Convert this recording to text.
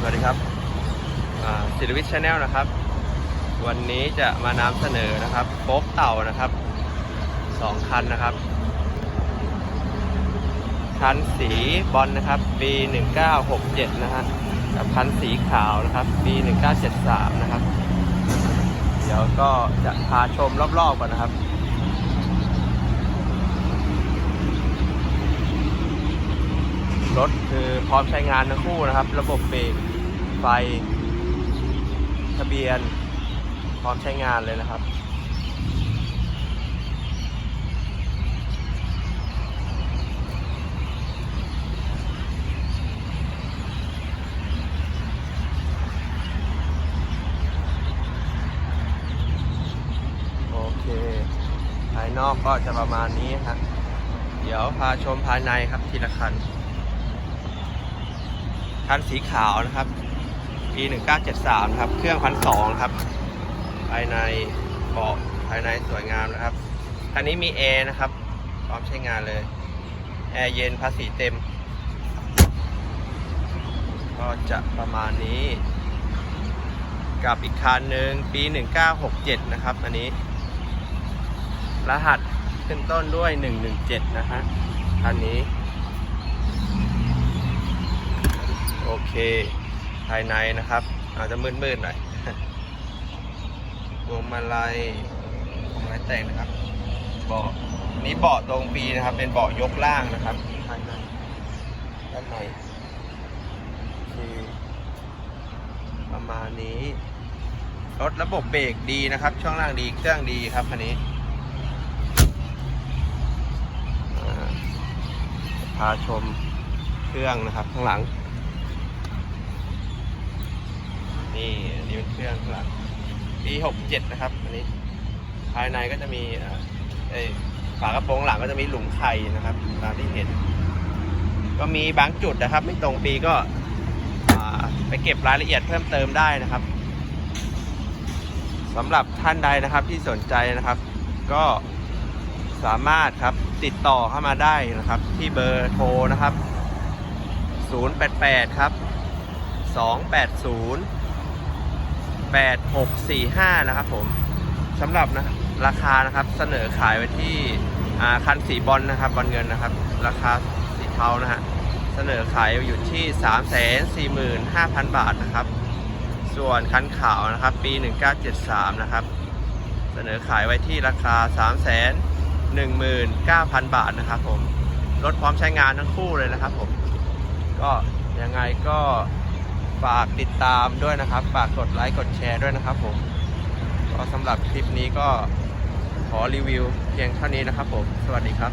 สวัสดีครับศิลวิทย์ชาแนลนะครับ วันนี้จะมานำเสนอนะครับโป๊กเต่านะครับสองคันนะครับ คันสีบอลนะครับ B 1967 นะฮะกับคันสีขาวนะครับ B 1973 นะครับ เดี๋ยวก็จะพาชมรอบๆก่อนนะครับ รถคือพร้อมใช้งานทั้งคู่นะครับ ระบบเบรกไฟทะเบียน พร้อมใช้งานเลยนะครับโอเคภายนอกก็จะประมาณนี้ครับ เดี๋ยวพาชมภายในครับทีละคัน คันสีขาวนะครับ ปี1973นะครับ เครื่องพันสองครับ ภายในเบาะภายในสวยงามนะครับคันนี้มีแอร์นะครับ พร้อมใช้งานเลย แอร์เย็นภาษีเต็ม ก็จะประมาณนี้ กับอีกคันหนึ่งปี 1967 นะครับ อันนี้ รหัสขึ้นต้นด้วย 117 นะฮะคันนี้ โอเค ภายในนะครับ อาจจะมืดๆหน่อยพวงมาลัยพวงมาลัยแต่งนะครับเบาะนี้เบาะตรงปีนะครับ เป็นเบาะยกล่างนะครับภายในด้านในโอประมาณนี้รถระบบเบรกดีนะครับ ช่วงล่างดีเครื่องดีครับคันนี้พาชมเครื่องนะครับข้างหลัง นี่อันนี้เป็นเครื่องหลังปี67นะครับ อันนี้ ภายในก็จะมีเอ่อเอ้ยฝากระโปรงหลังก็จะมีหลุมไข่นะครับ ตามที่เห็น ก็มีบางจุดนะครับ ไม่ตรงปีก็ไปเก็บรายละเอียดเพิ่มเติมได้นะครับสำหรับท่านใดนะครับที่สนใจนะครับ ก็สามารถครับติดต่อเข้ามาได้นะครับ ที่เบอร์โทรนะครับ 088 ครับ 280 8645 นะครับผมสำหรับนะราคานะครับเสนอขายไว้ที่คันสีบอลนะครับบอลเงินนะครับ ราคาสีเทานะฮะเสนอขายอยู่ที่ 345,000 บาทนะครับ ส่วนคันขาวนะครับ ปี 1973 นะครับ เสนอขายไว้ที่ราคา 319,000 บาทนะครับผมรถพร้อมใช้งานทั้งคู่เลยนะครับผม ก็ยังไงก็ ฝากติดตามด้วยนะครับ ฝากกดไลค์กดแชร์ด้วยนะครับผมก็สำหรับคลิปนี้ก็ขอรีวิวเพียงเท่านี้นะครับผม สวัสดีครับ